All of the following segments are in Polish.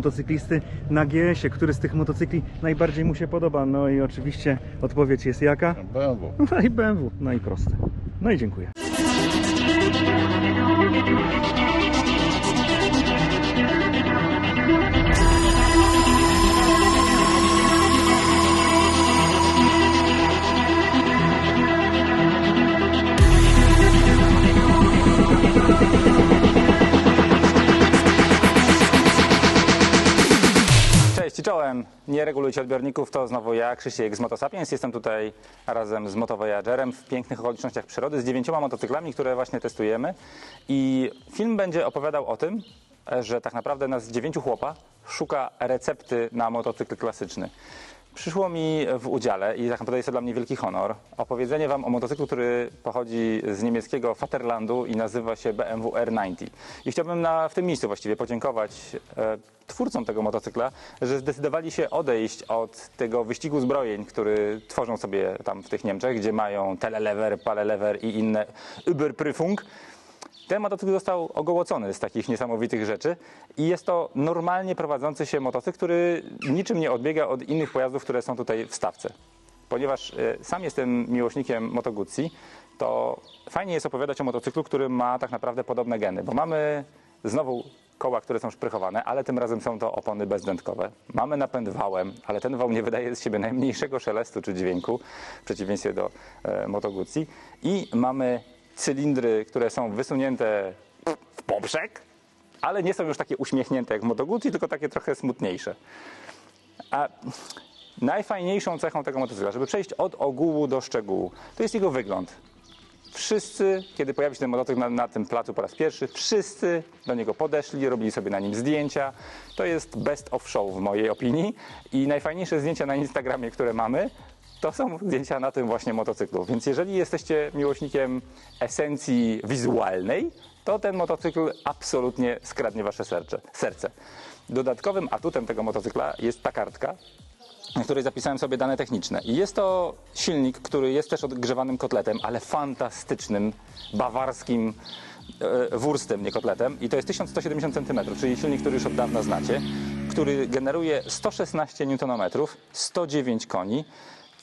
motocyklisty na GS-ie, który z tych motocykli najbardziej mu się podoba. No i oczywiście odpowiedź jest jaka? BMW. No i BMW, no i proste. No i dziękuję. Nie regulujcie odbiorników, to znowu ja, Krzysiek z Motosapiens. Jestem tutaj razem z Motovoyagerem w pięknych okolicznościach przyrody z dziewięcioma motocyklami, które właśnie testujemy. I film będzie opowiadał o tym, że tak naprawdę nas dziewięciu chłopa szuka recepty na motocykl klasyczny. Przyszło mi w udziale i tak naprawdę jest to dla mnie wielki honor opowiedzenie Wam o motocyklu, który pochodzi z niemieckiego Vaterlandu i nazywa się BMW R90. I chciałbym na, w tym miejscu właściwie podziękować e, twórcom tego motocykla, że zdecydowali się odejść od tego wyścigu zbrojeń, który tworzą sobie tam w tych Niemczech, gdzie mają telelever, palelever i inne Überprüfung. Ten motocykl został ogołocony z takich niesamowitych rzeczy i jest to normalnie prowadzący się motocykl, który niczym nie odbiega od innych pojazdów, które są tutaj w stawce. Ponieważ e, sam jestem miłośnikiem Moto to fajnie jest opowiadać o motocyklu, który ma tak naprawdę podobne geny, bo mamy znowu koła, które są szprychowane, ale tym razem są to opony bezdętkowe. Mamy napęd wałem, ale ten wał nie wydaje z siebie najmniejszego szelestu czy dźwięku, w przeciwieństwie do e. I mamy cylindry, które są wysunięte w poprzek, ale nie są już takie uśmiechnięte jak w tylko takie trochę smutniejsze. A najfajniejszą cechą tego motocykla, żeby przejść od ogółu do szczegółu, to jest jego wygląd. Wszyscy, kiedy pojawił się ten motocykl na, na tym placu po raz pierwszy, wszyscy do niego podeszli, robili sobie na nim zdjęcia. To jest best of show w mojej opinii i najfajniejsze zdjęcia na Instagramie, które mamy, to są zdjęcia na tym właśnie motocyklu. Więc jeżeli jesteście miłośnikiem esencji wizualnej, to ten motocykl absolutnie skradnie wasze serce. serce. Dodatkowym atutem tego motocykla jest ta kartka, na której zapisałem sobie dane techniczne. I jest to silnik, który jest też odgrzewanym kotletem, ale fantastycznym, bawarskim e, wurstem, nie kotletem. I to jest 1170 cm, czyli silnik, który już od dawna znacie, który generuje 116 Nm, 109 koni,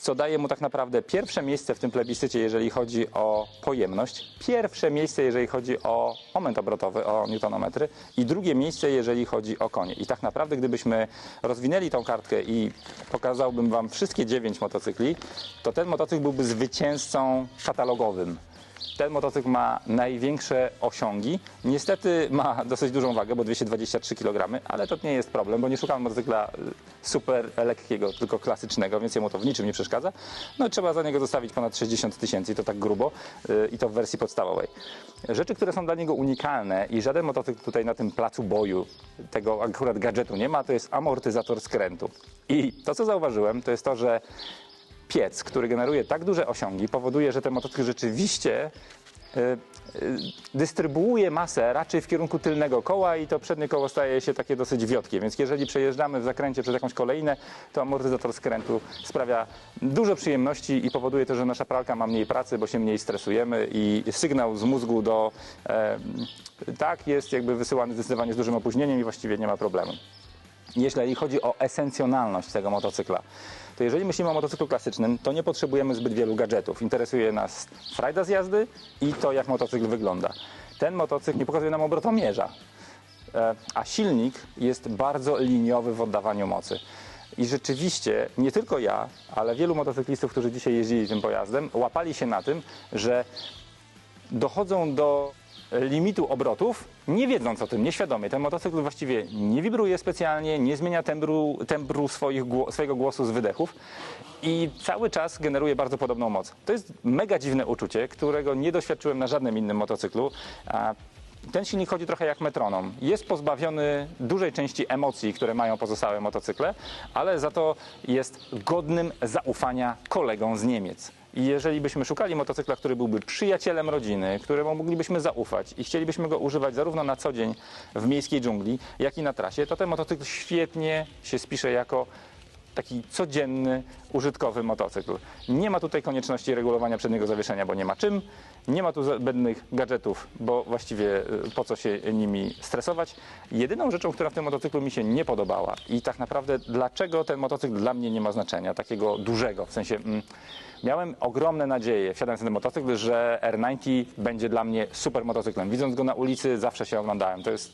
co daje mu tak naprawdę pierwsze miejsce w tym plebiscycie, jeżeli chodzi o pojemność, pierwsze miejsce, jeżeli chodzi o moment obrotowy, o newtonometry i drugie miejsce, jeżeli chodzi o konie. I tak naprawdę, gdybyśmy rozwinęli tą kartkę i pokazałbym Wam wszystkie dziewięć motocykli, to ten motocykl byłby zwycięzcą katalogowym. Ten motocykl ma największe osiągi. Niestety ma dosyć dużą wagę, bo 223 kg, ale to nie jest problem, bo nie szukam motocykla y, super lekkiego, tylko klasycznego, więc jemu to w niczym nie przeszkadza. No i trzeba za niego zostawić ponad 60 tysięcy to tak grubo y, i to w wersji podstawowej. Rzeczy, które są dla niego unikalne i żaden motocykl tutaj na tym placu boju tego akurat gadżetu nie ma, to jest amortyzator skrętu. I to, co zauważyłem, to jest to, że piec, który generuje tak duże osiągi, powoduje, że ten motocykl rzeczywiście y, y, dystrybuuje masę raczej w kierunku tylnego koła i to przednie koło staje się takie dosyć wiotkie. Więc jeżeli przejeżdżamy w zakręcie przez jakąś kolejnę, to amortyzator skrętu sprawia dużo przyjemności i powoduje to, że nasza pralka ma mniej pracy, bo się mniej stresujemy i sygnał z mózgu do e, tak jest jakby wysyłany zdecydowanie z dużym opóźnieniem i właściwie nie ma problemu. Jeśli chodzi o esencjonalność tego motocykla, to jeżeli myślimy o motocyklu klasycznym, to nie potrzebujemy zbyt wielu gadżetów. Interesuje nas frajda z jazdy i to, jak motocykl wygląda. Ten motocykl nie pokazuje nam obrotomierza, e, a silnik jest bardzo liniowy w oddawaniu mocy. I rzeczywiście nie tylko ja, ale wielu motocyklistów, którzy dzisiaj jeździli tym pojazdem, łapali się na tym, że dochodzą do limitu obrotów, nie wiedząc o tym, nieświadomie. Ten motocykl właściwie nie wibruje specjalnie, nie zmienia tembru, tembru swoich, swojego głosu z wydechów i cały czas generuje bardzo podobną moc. To jest mega dziwne uczucie, którego nie doświadczyłem na żadnym innym motocyklu. Ten silnik chodzi trochę jak metronom. Jest pozbawiony dużej części emocji, które mają pozostałe motocykle, ale za to jest godnym zaufania kolegą z Niemiec. I jeżeli byśmy szukali motocykla, który byłby przyjacielem rodziny, któremu moglibyśmy zaufać i chcielibyśmy go używać zarówno na co dzień w miejskiej dżungli, jak i na trasie, to ten motocykl świetnie się spisze jako taki codzienny, użytkowy motocykl. Nie ma tutaj konieczności regulowania przedniego zawieszenia, bo nie ma czym. Nie ma tu zbędnych gadżetów, bo właściwie y, po co się nimi stresować. Jedyną rzeczą, która w tym motocyklu mi się nie podobała i tak naprawdę dlaczego ten motocykl dla mnie nie ma znaczenia, takiego dużego, w sensie mm, miałem ogromne nadzieje wsiadając na ten motocykl, że R90 będzie dla mnie super motocyklem. Widząc go na ulicy zawsze się oglądałem. To jest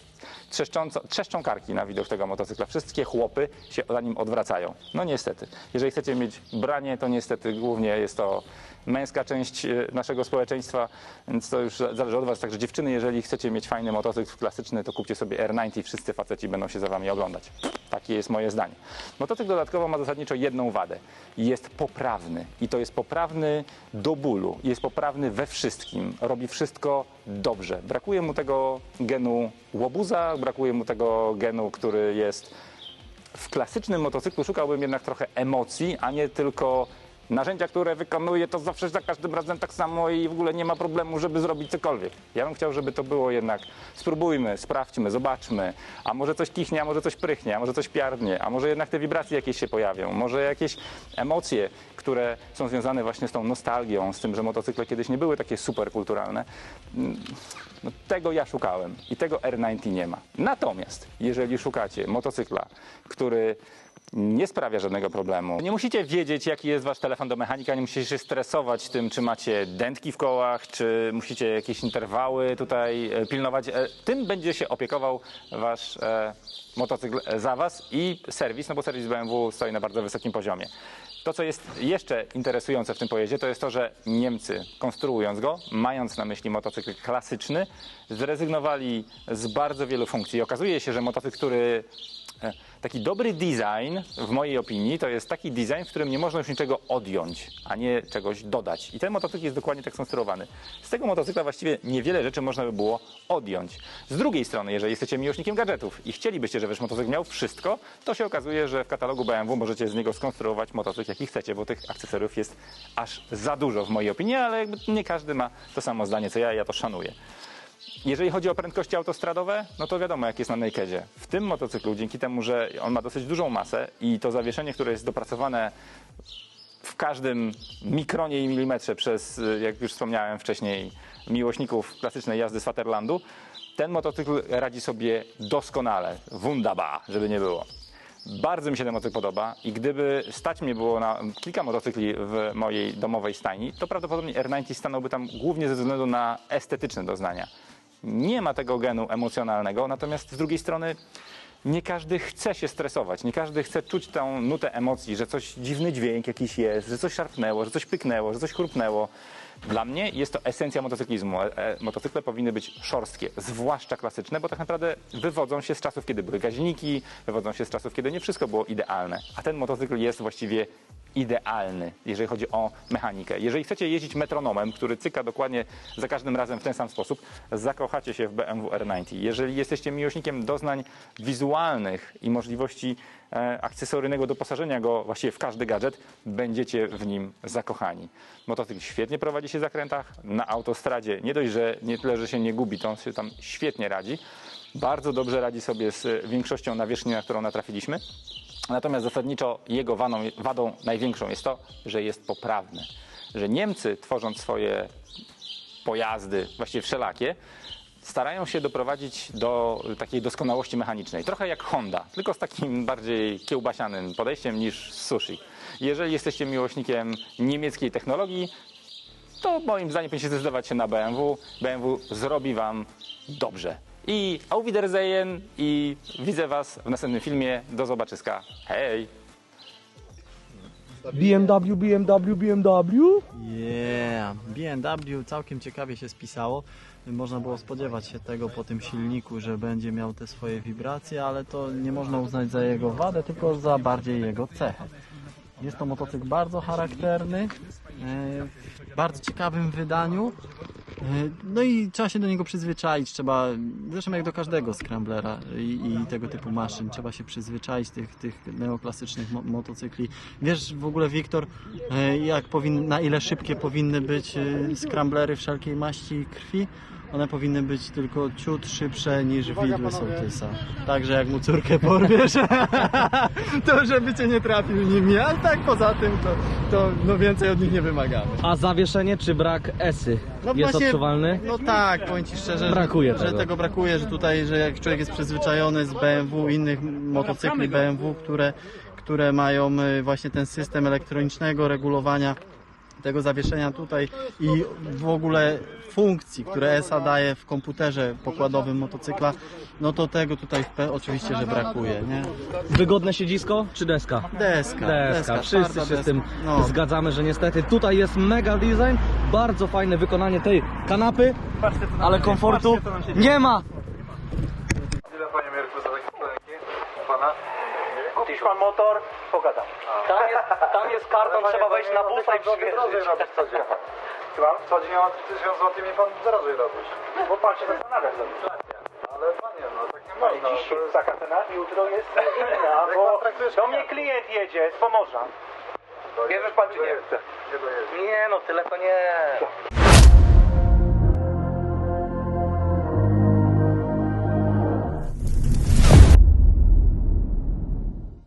trzeszczą karki na widok tego motocykla. Wszystkie chłopy się za nim odwracają. No niestety. Jeżeli chcecie mieć branie, to niestety głównie jest to męska część e, naszego społeczeństwa, więc to już zależy od Was. Także dziewczyny, jeżeli chcecie mieć fajny motocykl klasyczny, to kupcie sobie R90 i wszyscy faceci będą się za Wami oglądać. Takie jest moje zdanie. Motocykl dodatkowo ma zasadniczo jedną wadę. Jest poprawny i to jest poprawny do bólu. Jest poprawny we wszystkim. Robi wszystko dobrze. Brakuje mu tego genu łobuza, brakuje mu tego genu, który jest w klasycznym motocyklu szukałbym jednak trochę emocji, a nie tylko narzędzia, które wykonuje to zawsze za każdym razem tak samo i w ogóle nie ma problemu, żeby zrobić cokolwiek. Ja bym chciał, żeby to było jednak spróbujmy, sprawdźmy, zobaczmy, a może coś kichnie, a może coś prychnie, a może coś piardnie, a może jednak te wibracje jakieś się pojawią, może jakieś emocje, które są związane właśnie z tą nostalgią, z tym, że motocykle kiedyś nie były takie super kulturalne. No, tego ja szukałem i tego R90 nie ma. Natomiast jeżeli szukacie motocykla, który nie sprawia żadnego problemu. Nie musicie wiedzieć, jaki jest wasz telefon do mechanika, nie musicie się stresować tym, czy macie dętki w kołach, czy musicie jakieś interwały tutaj e, pilnować. E, Tym będzie się opiekował wasz e, motocykl za was i serwis, no bo serwis BMW stoi na bardzo wysokim poziomie. To, co jest jeszcze interesujące w tym pojeździe, to jest to, że Niemcy, konstruując go, mając na myśli motocykl klasyczny, zrezygnowali z bardzo wielu funkcji. Okazuje się, że motocykl, który taki dobry design, w mojej opinii, to jest taki design, w którym nie można już niczego odjąć, a nie czegoś dodać. I ten motocykl jest dokładnie tak skonstruowany. Z tego motocykla właściwie niewiele rzeczy można by było odjąć. Z drugiej strony, jeżeli jesteście miłośnikiem gadżetów i chcielibyście, żeby motocykl miał wszystko, to się okazuje, że w katalogu BMW możecie z niego skonstruować motocykl, jaki chcecie, bo tych akcesoriów jest aż za dużo w mojej opinii, ale nie każdy ma to samo zdanie co ja ja to szanuję. Jeżeli chodzi o prędkości autostradowe, no to wiadomo, jak jest na Nakedzie. W tym motocyklu, dzięki temu, że on ma dosyć dużą masę i to zawieszenie, które jest dopracowane w każdym mikronie i milimetrze przez, jak już wspomniałem wcześniej, miłośników klasycznej jazdy z ten motocykl radzi sobie doskonale. Wunderbar, żeby nie było. Bardzo mi się ten motocykl podoba i gdyby stać mnie było na kilka motocykli w mojej domowej stajni, to prawdopodobnie R90 stanąłby tam głównie ze względu na estetyczne doznania. Nie ma tego genu emocjonalnego, natomiast z drugiej strony nie każdy chce się stresować, nie każdy chce czuć tą nutę emocji, że coś dziwny dźwięk jakiś jest, że coś szarpnęło, że coś pyknęło, że coś chrupnęło. Dla mnie jest to esencja motocyklizmu. E, e, Motocykle powinny być szorstkie, zwłaszcza klasyczne, bo tak naprawdę wywodzą się z czasów, kiedy były gaźniki, wywodzą się z czasów, kiedy nie wszystko było idealne. A ten motocykl jest właściwie idealny, jeżeli chodzi o mechanikę. Jeżeli chcecie jeździć metronomem, który cyka dokładnie za każdym razem w ten sam sposób, zakochacie się w BMW R90. Jeżeli jesteście miłośnikiem doznań wizualnych i możliwości e, akcesoryjnego doposażenia go właściwie w każdy gadżet, będziecie w nim zakochani. Motocykl świetnie prowadzi się w zakrętach, na autostradzie nie dość, że nie tyle, że się nie gubi, to on się tam świetnie radzi. Bardzo dobrze radzi sobie z większością nawierzchni, na którą natrafiliśmy. Natomiast zasadniczo jego wadą, wadą największą jest to, że jest poprawny. Że Niemcy, tworząc swoje pojazdy, właściwie wszelakie, starają się doprowadzić do takiej doskonałości mechanicznej. Trochę jak Honda, tylko z takim bardziej kiełbasianym podejściem niż sushi. Jeżeli jesteście miłośnikiem niemieckiej technologii, to moim zdaniem powinniście zdecydować się na BMW. BMW zrobi Wam dobrze. I auf Wiedersehen i widzę Was w następnym filmie. Do zobaczyska. Hej! BMW, BMW, BMW. Yeah, BMW całkiem ciekawie się spisało. Można było spodziewać się tego po tym silniku, że będzie miał te swoje wibracje, ale to nie można uznać za jego wadę, tylko za bardziej jego cechę. Jest to motocykl bardzo charakterny, e, w bardzo ciekawym wydaniu. E, No i trzeba się do niego przyzwyczaić, trzeba, zresztą jak do każdego scramblera i, i tego typu maszyn, trzeba się przyzwyczaić tych, tych neoklasycznych mo motocykli. Wiesz w ogóle Wiktor, e, jak powin, na ile szybkie powinny być e, scramblery wszelkiej maści i krwi? One powinny być tylko ciut szybsze niż widły sołtysa. Także jak mu córkę porwiesz, to żeby cię nie trafił nimi, ale tak poza tym to, to no więcej od nich nie wymagamy. A zawieszenie czy brak esy No jest właśnie- odczuwalny? No tak, powiem Ci szczerze, Brakuje że, że tego. tego brakuje, że tutaj, że jak człowiek jest przyzwyczajony z BMW, innych motocykli BMW, które, które mają y, właśnie ten system elektronicznego regulowania tego zawieszenia tutaj i w ogóle funkcji, które ESA daje w komputerze pokładowym motocykla, no to tego tutaj oczywiście, że brakuje, nie? Wygodne siedzisko czy deska? Deska, Deska. Wszyscy twarda się z tym deska. No. zgadzamy, że niestety tutaj jest mega design, bardzo fajne wykonanie tej kanapy, ale komfortu nie ma. Ile panie Mirku za takie spodenki? Pana? Kupisz pan motor, pogadam. Tam jest, tam jest karton, trzeba wejść na busa i przywierzyć. robić co dzień. Słucham? Co dzień mam 1000 zł mi pan drożej robić. Bo pan się zastanawia sobie. Ale panie, no tak nie można. Dzisiaj To jest... taka cena, jutro jest inna, bo do mnie klient jedzie z Pomorza. Bierzesz pan czy nie? Nie no, tyle to nie.